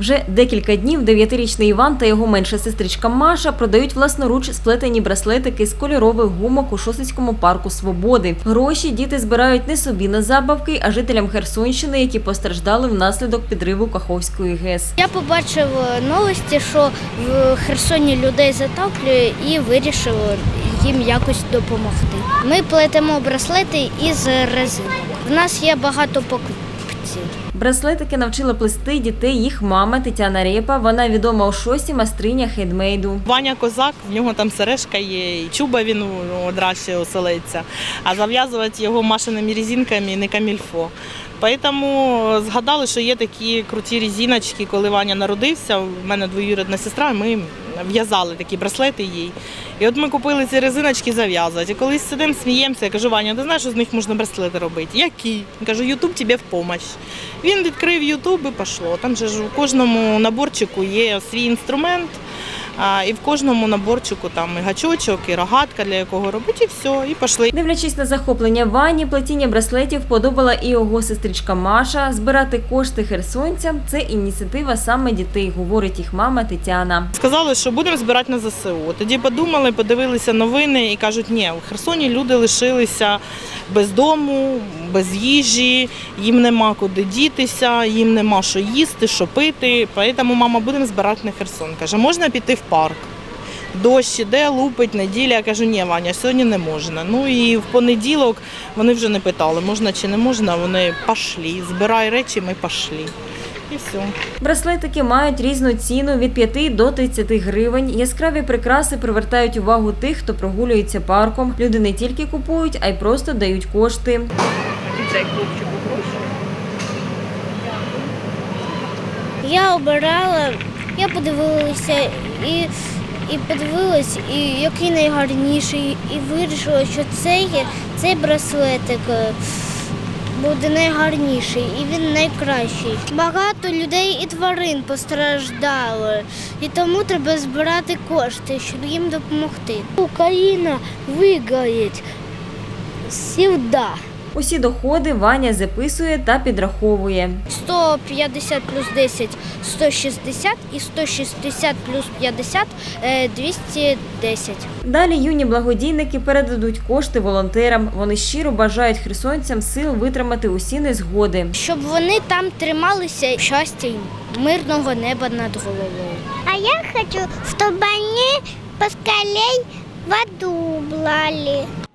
Вже декілька днів дев'ятирічний Іван та його менша сестричка Маша продають власноруч сплетені браслетики з кольорових гумок у Шосицькому парку Свободи. Гроші діти збирають не собі на забавки, а жителям Херсонщини, які постраждали внаслідок підриву Каховської ГЕС. Я побачив е, новості, що в Херсоні людей затоплює і вирішив їм якось допомогти. Ми плетемо браслети із резинок. В нас є багато покупців. Браслетики навчила плести дітей їх мама Тетяна Репа. Вона відома у шосі майстриня хендмейду. Ваня козак, в нього там сережка є, і чуба він одразу оселиться. А зав'язувати його машиними різинками не камільфо. Тому згадали, що є такі круті резиночки, коли Ваня народився. У мене двоюрідна сестра, ми в'язали такі браслети їй. І от ми купили ці резиночки зав'язувати. І колись сидимо, сміємося, я кажу, Ваня, ти знаєш, що з них можна браслети робити? Які? Я кажу, Ютуб тобі в допомогу. Він відкрив Ютуб і пішло. Там же ж у кожному наборчику є свій інструмент. І в кожному наборчику там і гачочок, і рогатка, для якого робити, і все, і пішли. Дивлячись на захоплення Вані, плетіння браслетів подобала і його сестричка Маша. Збирати кошти херсонцям це ініціатива саме дітей, говорить їх мама Тетяна. Сказали, що будемо збирати на ЗСУ. Тоді подумали, подивилися новини і кажуть, ні, у Херсоні люди лишилися без дому, без їжі, їм нема куди дітися, їм нема що їсти, що пити. Тому мама будемо збирати на Херсон. Каже, можна піти в парк. Дощ іде, лупить, неділя. Я кажу, ні, Ваня, сьогодні не можна. Ну і в понеділок вони вже не питали, можна чи не можна. Вони пішли. Збирай речі, ми пішли. І все. Браслетики мають різну ціну від 5 до 30 гривень. Яскраві прикраси привертають увагу тих, хто прогулюється парком. Люди не тільки купують, а й просто дають кошти. Я обирала, я подивилася і, і подивилась, і який найгарніший, і вирішила, що цей, цей браслетик е, буде найгарніший і він найкращий. Багато людей і тварин постраждали, і тому треба збирати кошти, щоб їм допомогти. Україна виграє завжди. Усі доходи Ваня записує та підраховує. 150 плюс 10 – 160 і 160 плюс 50 е, – 210. Далі юні благодійники передадуть кошти волонтерам. Вони щиро бажають херсонцям сил витримати усі незгоди. Щоб вони там трималися щастя й мирного неба над головою. А я хочу, чтобы они поскорей воду брали.